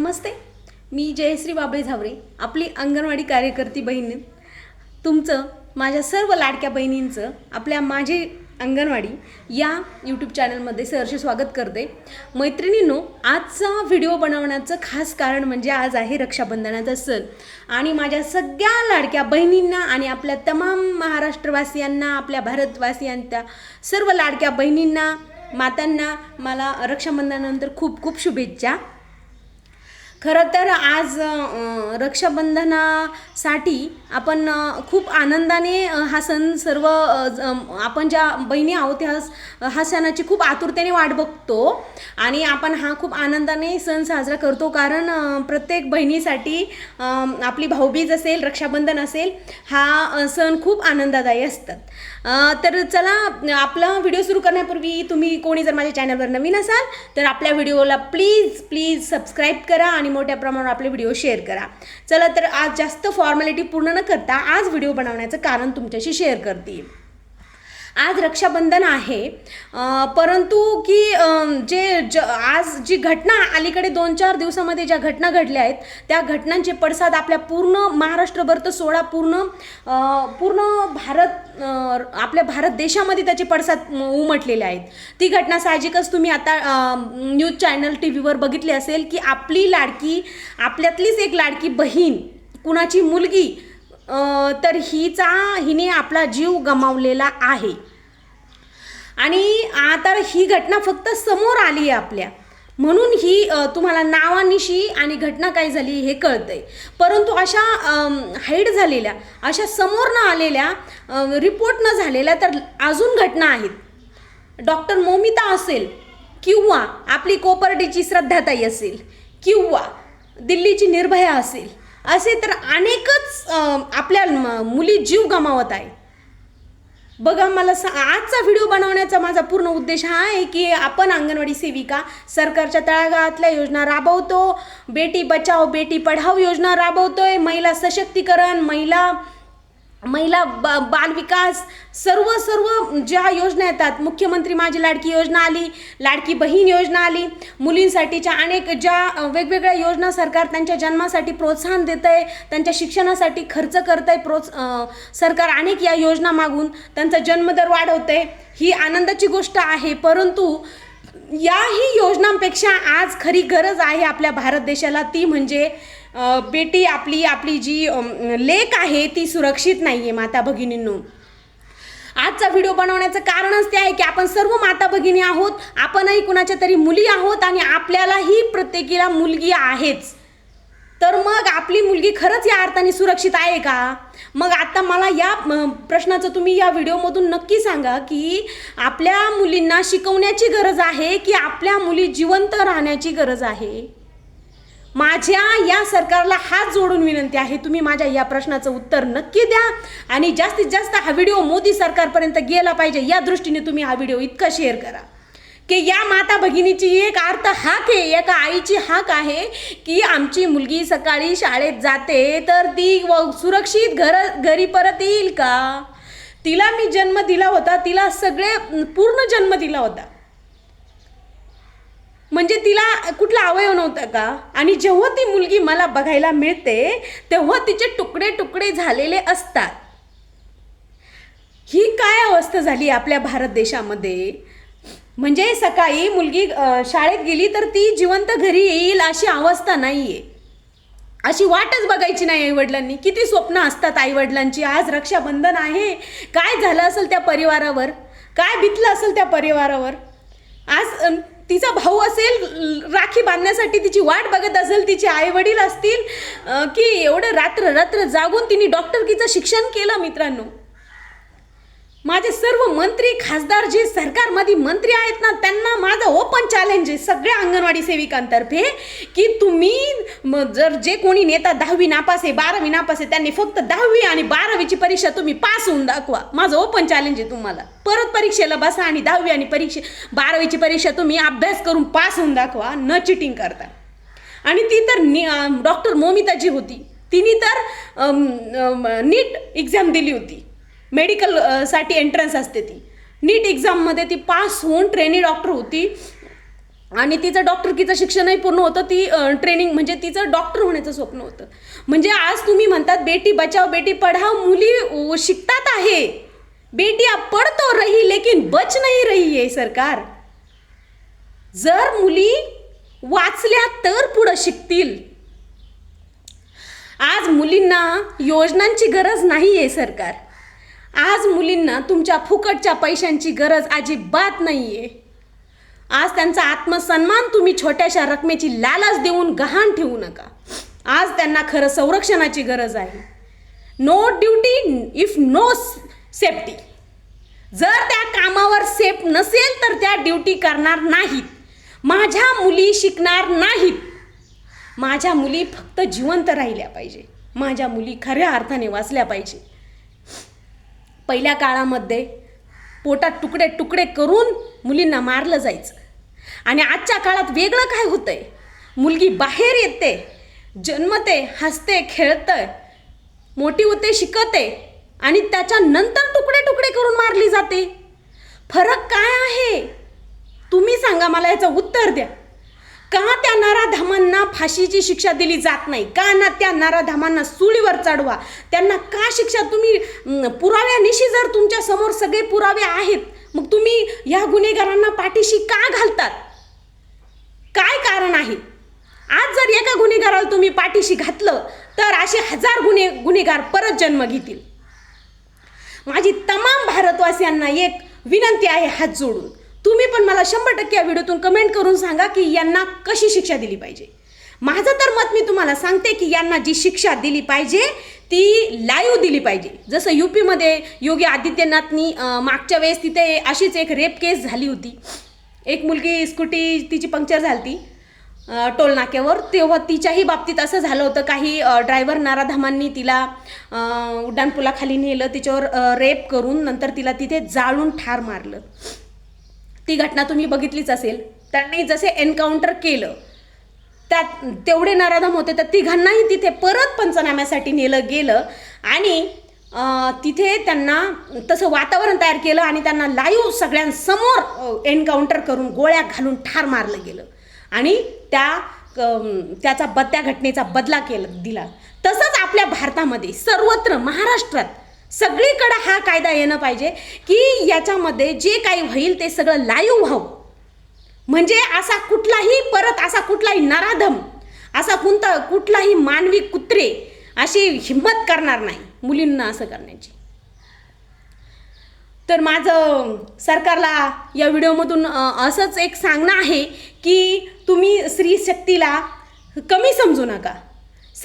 नमस्ते मी जयश्री बाबळे झावरे आपली अंगणवाडी कार्यकर्ती बहीण. तुमचं माझ्या सर्व लाडक्या बहिणींचं आपल्या माझी अंगणवाडी या यूट्यूब चॅनलमध्ये सहर्ष स्वागत करते. मैत्रिणींनो आजचा व्हिडिओ बनवण्याचं खास कारण म्हणजे आज आहे रक्षाबंधनाचा सण. आणि माझ्या सगळ्या लाडक्या बहिणींना आणि आपल्या तमाम महाराष्ट्रवासियांना आपल्या भारतवासियांच्या सर्व लाडक्या बहिणींना मातांना मला रक्षाबंधनानंतर खूप खूप शुभेच्छा. खरं तर आज रक्षाबंधनासाठी आपण खूप आनंदाने हा सण सर्व ज- आपण ज्या बहिणी आहोत ह्या हा सणाची खूप आतुरतेने वाट बघतो आणि आपण हा खूप आनंदाने सण साजरा करतो. कारण प्रत्येक बहिणीसाठी आपली भाऊबीज असेल रक्षाबंधन असेल हा सण खूप आनंददायी असतात. तर चला आपला व्हिडिओ सुरू करण्यापूर्वी तुम्ही कोणी जर माझ्या चॅनलवर नवीन असाल तर आपल्या व्हिडिओला प्लीज प्लीज सबस्क्राईब करा आणि मोठ्या प्रमाणावर आपले व्हिडिओ शेअर करा. चला तर आज जास्त फॉर्मॅलिटी पूर्ण न करता आज व्हिडिओ बनवण्याचं कारण तुमच्याशी शेअर करते. आज रक्षाबंधन आहे. परंतु की जे ज आज जी घटना अलीकडे दोन चार दिवसामध्ये ज्या घटना घडल्या आहेत त्या घटनांचे पडसाद आपल्या पूर्ण महाराष्ट्रभर तर सोळा पूर्ण पूर्ण भारत आपल्या भारत देशामध्ये त्याचे पडसाद उमटलेले आहेत. ती घटना साहजिकच तुम्ही आता न्यूज चॅनल टी व्हीवर बघितली असेल की आपली लाडकी आपल्यातलीच एक लाडकी बहीण कुणाची मुलगी तर हिचा हिने आपला जीव गमावलेला आहे. आणि आता ही घटना फक्त समोर आली आहे आपल्या. म्हणून ही तुम्हाला नावानिशी आणि घटना काय झाली हे कळतंय. परंतु अशा हाईड झालेल्या अशा समोर न आलेल्या रिपोर्ट न झालेल्या तर अजून घटना आहेत. डॉक्टर मोमिता असेल किंवा आपली कोपर्डीची श्रद्धाताई असेल किंवा दिल्लीची निर्भया असेल असे तर अनेकच आपल्या मुली जीव गमावत आहे. बघा मला सा आजचा व्हिडिओ बनवण्याचा माझा पूर्ण उद्देश हा आहे की आपण अंगणवाडी सेविका सरकारच्या तळागाळातल्या योजना राबवतो बेटी बचाव बेटी पढाव योजना राबवतोय महिला सशक्तीकरण महिला महिला ब बालविकास सर्व सर्व ज्या योजना येतात मुख्यमंत्री माझी लाडकी योजना आली लाडकी बहीण योजना आली मुलींसाठीच्या अनेक ज्या वेगवेगळ्या योजना सरकार त्यांच्या जन्मासाठी प्रोत्साहन देत आहे त्यांच्या शिक्षणासाठी खर्च करत आहे प्रोत्स सरकार अनेक या योजना मागून त्यांचा जन्मदर वाढवत आहे ही आनंदाची गोष्ट आहे. परंतु याही योजनांपेक्षा आज खरी गरज आहे आपल्या भारत देशाला ती म्हणजे बेटी आपली आपली जी लेक आहे ती सुरक्षित नाही आहे माता भगिनींनो. आजचा व्हिडिओ बनवण्याचं कारणच ते आहे की आपण सर्व माता भगिनी आहोत आपणही कुणाच्या तरी मुली आहोत आणि आपल्यालाही प्रत्येकीला मुलगी आहेच. तर मग आपली मुलगी खरंच या अर्थाने सुरक्षित आहे का? मग आता मला या प्रश्नाचं तुम्ही या व्हिडिओमधून नक्की सांगा की आपल्या मुलींना शिकवण्याची गरज आहे की आपल्या मुली जिवंत राहण्याची गरज आहे? माझ्या या सरकारला हात जोडून विनंती आहे तुम्ही माझ्या या प्रश्नाचं उत्तर नक्की द्या आणि जास्तीत जास्त हा व्हिडिओ मोदी सरकारपर्यंत गेला पाहिजे या दृष्टीने तुम्ही हा व्हिडिओ इतका शेअर करा. की या माता भगिनीची एक अर्थ हाक आहे एका आईची हाक आहे की आमची मुलगी सकाळी शाळेत जाते तर ती व- सुरक्षित घर घरी परत येईल का? तिला मी जन्म दिला होता तिला सगळे पूर्ण जन्म दिला होता. म्हणजे तिला कुठला अवयव नव्हता का? आणि जेव्हा ती मुलगी मला बघायला मिळते तेव्हा तिचे तुकडे तुकडे झालेले असतात. ही काय अवस्था झाली आपल्या भारत देशामध्ये? म्हणजे सकाळी मुलगी शाळेत गेली तर ती जिवंत घरी येईल अशी अवस्था नाही आहे अशी वाटच बघायची नाही आईवडिलांनी. किती स्वप्न असतात आईवडिलांची. आज रक्षाबंधन आहे. काय झालं असेल त्या परिवारावर? काय बितलं असेल त्या परिवारावर? आज तिचा भाऊ असेल राखी बांधण्यासाठी तिची वाट बघत असेल तिचे आई वडील असतील की एवढं रात्र रात्र जागून तिने डॉक्टरकीचं शिक्षण केलं मित्रांनो. माझे सर्व मंत्री खासदार जे सरकारमध्ये मंत्री आहेत ना त्यांना माझं ओपन चॅलेंज आहे सगळ्या अंगणवाडी सेविकांतर्फे की तुम्ही जर जे कोणी नेता दहावी नापास आहे बारावी नापास आहे त्यांनी फक्त दहावी आणि बारावीची परीक्षा तुम्ही पास होऊन दाखवा. माझं ओपन चॅलेंज आहे तुम्हाला. परत परीक्षेला बसा आणि दहावी आणि परीक्षे बारावीची परीक्षा तुम्ही अभ्यास करून पास होऊन दाखवा न चिटिंग करता. आणि ती तर डॉक्टर मोमिताजी होती. तिने तर नीट एक्झाम दिली होती. मेडिकलसाठी एंट्रन्स असते ती. नीट एक्झाममध्ये ती पास होऊन ट्रेनी डॉक्टर होती. आणि तिचं डॉक्टरकीचं शिक्षणही पूर्ण होतं ती ट्रेनिंग म्हणजे तिचं डॉक्टर होण्याचं स्वप्न होतं. म्हणजे आज तुम्ही म्हणतात बेटी बचाव बेटी पढाव मुली शिकतात आहे. बेटी पडतो पढ़ तो रही लेकिन बच नाही रही आहे सरकार. जर मुली वाचल्या तर पुढं शिकतील. आज मुलींना योजनांची गरज नाही आहे सरकार. आज मुलींना तुमच्या फुकटच्या पैशांची गरज अजिबात नाही आहे आज त्यांचा आत्मसन्मान तुम्ही छोट्याशा रकमेची लालच देऊन गहाण ठेवू नका. आज त्यांना खरं संरक्षणाची गरज आहे. No duty if no safety जर त्या कामावर सेफ नसेल तर त्या ड्युटी करणार नाहीत. माझ्या मुली शिकणार नाहीत. माझ्या मुली फक्त जिवंत राहिल्या पाहिजे. माझ्या मुली खऱ्या अर्थाने वाचल्या पाहिजे. पहिल्या काळामध्ये पोटात तुकडे तुकडे करून मुलींना मारलं जायचं. आणि आजच्या काळात वेगळं काय होतं आहे मुलगी बाहेर येते जन्मते हसते खेळते मोठी होते शिकते आणि त्याच्यानंतर तुकडे तुकडे करून मारली जाते. फरक काय आहे? तुम्ही सांगा मला याचं उत्तर द्या. का त्या नराधामांना फाशीची शिक्षा दिली जात नाही? का ना त्या नराधामांना सुळीवर चढवा? त्यांना का शिक्षा तुम्ही पुराव्यानिशी जर तुमच्यासमोर सगळे पुरावे आहेत मग तुम्ही ह्या गुन्हेगारांना पाठीशी का घालतात? काय कारण आहे? आज जर एका गुन्हेगाराला तुम्ही पाठीशी घातलं तर असे हजार गुन्हे गुन्हेगार परत जन्म घेतील. माझी तमाम भारतवासियांना एक विनंती आहे हात जोडून. तुम्ही पण मला शंभर टक्के या व्हिडिओतून कमेंट करून सांगा की यांना कशी शिक्षा दिली पाहिजे. माझं तर मत मी तुम्हाला सांगते की यांना जी शिक्षा दिली पाहिजे ती लाईव्ह दिली पाहिजे. जसं यू पीमध्ये योगी आदित्यनाथनी मागच्या वेळेस तिथे अशीच एक रेप केस झाली होती. एक मुलगी स्कूटी तिची पंक्चर झाली ती टोलनाक्यावर तेव्हा तिच्याही बाबतीत असं झालं होतं काही ड्रायव्हर नाराधामांनी तिला उड्डाणपुलाखाली नेलं तिच्यावर रेप करून नंतर तिला तिथे जाळून ठार मारलं. ती घटना तुम्ही बघितलीच असेल. त्यांनी जसे एन्काउंटर केलं त्यात तेवढे नराधम होते तर तिघांनाही तिथे परत पंचनाम्यासाठी नेलं गेलं आणि तिथे त्यांना तसं वातावरण तयार केलं आणि त्यांना लाईव्ह सगळ्यांसमोर एन्काउंटर करून गोळ्या घालून ठार मारलं गेलं. आणि त्या त्याचा ब त्या घटनेचा बदला केला दिला. तसंच आपल्या भारतामध्ये सर्वत्र महाराष्ट्रात सगळीकडं हा कायदा येणं पाहिजे की याच्यामध्ये जे काही होईल ते सगळं लाईव्ह व्हावं. म्हणजे असा कुठलाही परत असा कुठलाही नराधम असा कोणता कुठलाही मानवी कुत्रे अशी हिंमत करणार नाही मुलींना असं करण्याची. तर माझं सरकारला या व्हिडिओमधून असंच एक सांगणं आहे की तुम्ही स्त्री शक्तीला कमी समजू नका.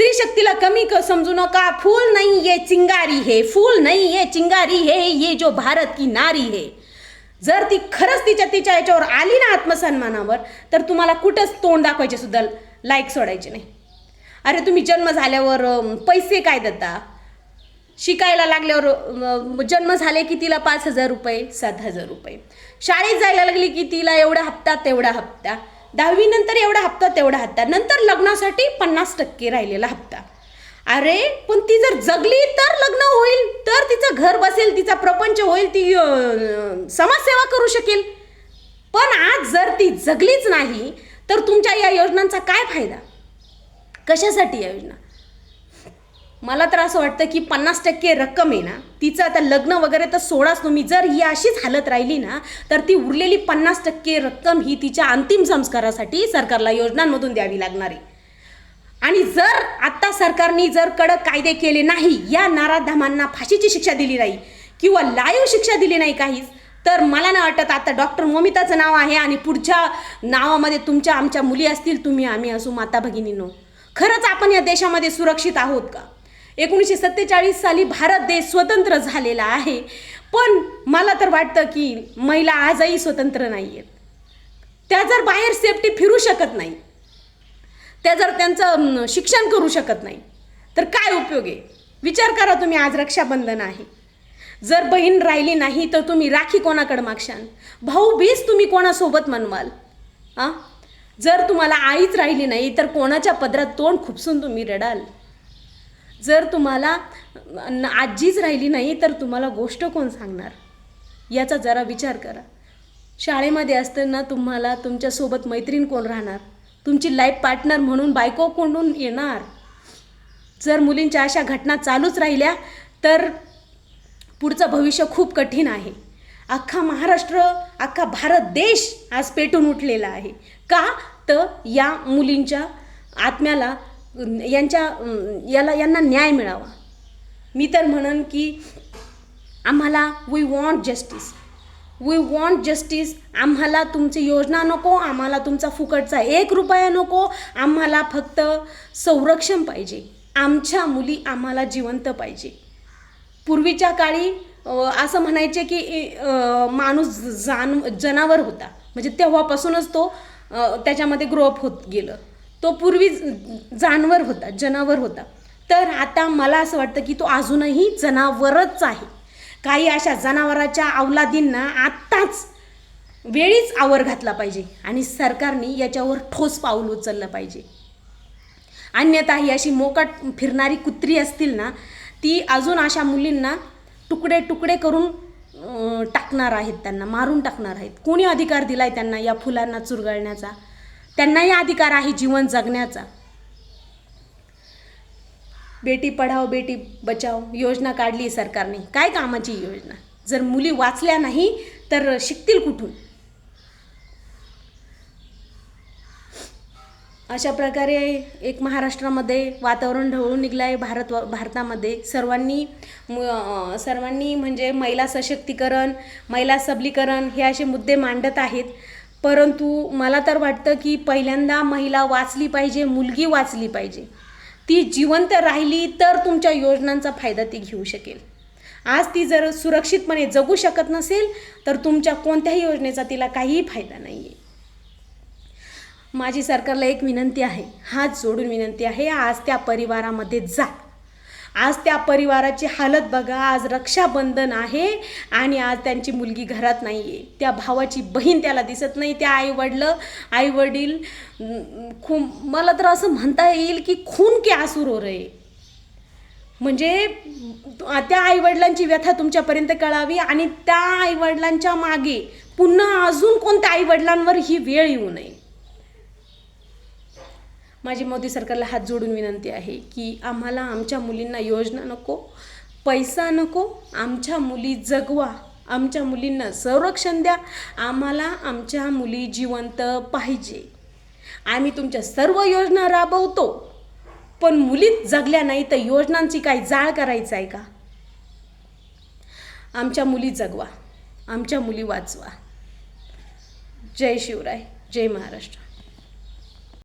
स्त्री शक्तीला कमी क समजू नका. फूल नाही ये चिंगारी हे. फूल नाही ये चिंगारी हे. ये जो भारत की नारी हे. जर ती खरंच तिच्या तिच्या याच्यावर आली ना आत्मसन्मानावर तर तुम्हाला कुठंच तोंड दाखवायचे सुद्धा लाईक सोडायचे नाही. अरे तुम्ही जन्म झाल्यावर पैसे काय देता? शिकायला लागल्यावर जन्म झाले की तिला पाच हजार रुपये सात हजार रुपये. शाळेत जायला लागली की तिला एवढा हप्ता तेवढा हप्ता. दहावीनंतर एवढा हप्ता तेवढा हप्ता. नंतर लग्नासाठी पन्नास टक्के राहिलेला हप्ता. अरे पण ती जर जगली तर लग्न होईल तर तिचं घर बसेल तिचा प्रपंच होईल ती समाजसेवा करू शकेल. पण आज जर ती जगलीच नाही तर तुमच्या या योजनांचा काय फायदा? कशासाठी या योजना? मला तर असं वाटतं की पन्नास टक्के रक्कम आहे ना तिचं आता लग्न वगैरे तर सोडाच तुम्ही. जर ही अशीच हालत राहिली ना तर ती उरलेली पन्नास टक्के रक्कम ही तिच्या अंतिम संस्कारासाठी सरकारला योजनांमधून द्यावी लागणार आहे. आणि जर आत्ता सरकारने जर कडक कायदे केले नाही या नाराधामांना फाशीची शिक्षा दिली नाही किंवा लाईव्ह शिक्षा दिली नाही काहीच तर मला ना वाटत आता डॉक्टर मोमिताचं नाव आहे आणि पुढच्या नावामध्ये तुमच्या आमच्या मुली असतील तुम्ही आम्ही असू माता भगिनींनो खरंच आपण या देशामध्ये सुरक्षित आहोत का? एकोणीसशे सत्तेचाळीस साली भारत देश स्वतंत्र झालेला आहे. पण मला तर वाटतं की महिला आजही स्वतंत्र नाही आहेत त्या जर बाहेर सेफ्टी फिरू शकत नाही त्या जर त्यांचं शिक्षण करू शकत नाही तर काय उपयोग आहे? विचार करा तुम्ही आज रक्षाबंधन आहे. जर बहीण राहिली नाही तर तुम्ही राखी कोणाकडे मागशाल? भाऊ बीज तुम्ही कोणासोबत मनवाल? आ जर तुम्हाला आईच राहिली नाही तर कोणाच्या पदरात तोंड खुपसून तुम्ही रडाल? जर तुम्हाला आजीच राहिली नाही तर तुम्हाला गोष्ट कोण सांगणार? याचा जरा विचार करा. शाळेमध्ये असताना तुम्हाला तुमच्यासोबत मैत्रीण कोण राहणार? तुमची लाईफ पार्टनर म्हणून बायको कोणून येणार? जर मुलींच्या अशा घटना चालूच राहिल्या तर पुढचं भविष्य खूप कठीण आहे. अख्खा महाराष्ट्र अख्खा भारत देश आज पेटून उठलेला आहे. का? तर या मुलींच्या आत्म्याला यांच्या याला यांना न्याय मिळावा. मी तर म्हणन की आम्हाला we want justice we want justice आम्हाला तुमची योजना नको आम्हाला तुमचा फुकटचा एक रुपया नको आम्हाला फक्त संरक्षण पाहिजे. आमच्या मुली आम्हाला जिवंत पाहिजे. पूर्वीच्या काळी असं म्हणायचे की माणूस जान जनावर होता. म्हणजे तेव्हापासूनच तो त्याच्यामध्ये ग्रोअप होत गेलं. तो पूर्वी जानवर होता जनावर होता. तर आता मला असं वाटतं की तो अजूनही जनावरच आहे. काही अशा जनावराच्या अवलादींना आत्ताच वेळीच आवर घातला पाहिजे आणि सरकारने याच्यावर ठोस पाऊल उचललं पाहिजे. अन्यथा ही अशी मोकट फिरणारी कुत्री असतील ना ती अजून अशा मुलींना तुकडे तुकडे करून टाकणार आहेत त्यांना मारून टाकणार आहेत. कोणी अधिकार दिला आहे त्यांना या फुलांना चुरगळण्याचा? त्यांनाही अधिकार आहे जीवन जगण्याचा. बेटी पढाओ बेटी बचाओ योजना काढली सरकारने. काय कामाची योजना? जर मुली वाचल्या नाही तर शिकतील कुठून? अशा प्रकारे एक महाराष्ट्रामध्ये वातावरण ढवळून निघलं आहे भारत भारतामध्ये. सर्वांनी अं, सर्वांनी म्हणजे महिला सशक्तीकरण महिला सबलीकरण हे असे मुद्दे मांडत आहेत. परंतु मला तर वाटतं की पहिल्यांदा महिला वाचली पाहिजे मुलगी वाचली पाहिजे. ती जिवंत राहिली तर तुमच्या योजनांचा फायदा ती घेऊ शकेल. आज ती जर सुरक्षितपणे जगू शकत नसेल तर तुमच्या कोणत्याही योजनेचा तिला काहीही फायदा नाही आहे माझी सरकारला एक विनंती आहे. हात जोडून विनंती आहे आज त्या परिवारामध्ये जा. आज त्या परिवाराची हालत बघा आज रक्षाबंधन आहे आणि आज त्यांची मुलगी घरात नाही आहे त्या भावाची बहीण त्याला दिसत नाही त्या आईवडलं आईवडील खू मला तर असं म्हणता येईल की खून के आसूर हो रे म्हणजे त्या आईवडिलांची व्यथा तुमच्यापर्यंत कळावी आणि त्या आईवडिलांच्या मागे पुन्हा अजून कोणत्या आईवडिलांवर ही वेळ येऊ नये. माझी मोदी सरकारला हात जोडून विनंती आहे की आम्हाला आमच्या मुलींना योजना नको पैसा नको आमच्या मुली जगवा आमच्या मुलींना संरक्षण द्या आम्हाला आमच्या मुली जिवंत पाहिजे. आम्ही तुमच्या सर्व योजना राबवतो पण मुलीच जगल्या नाही तर योजनांची काय जाळ करायचं आहे का? आमच्या मुली जगवा आमच्या मुली वाचवा. जय शिवराय जय महाराष्ट्र.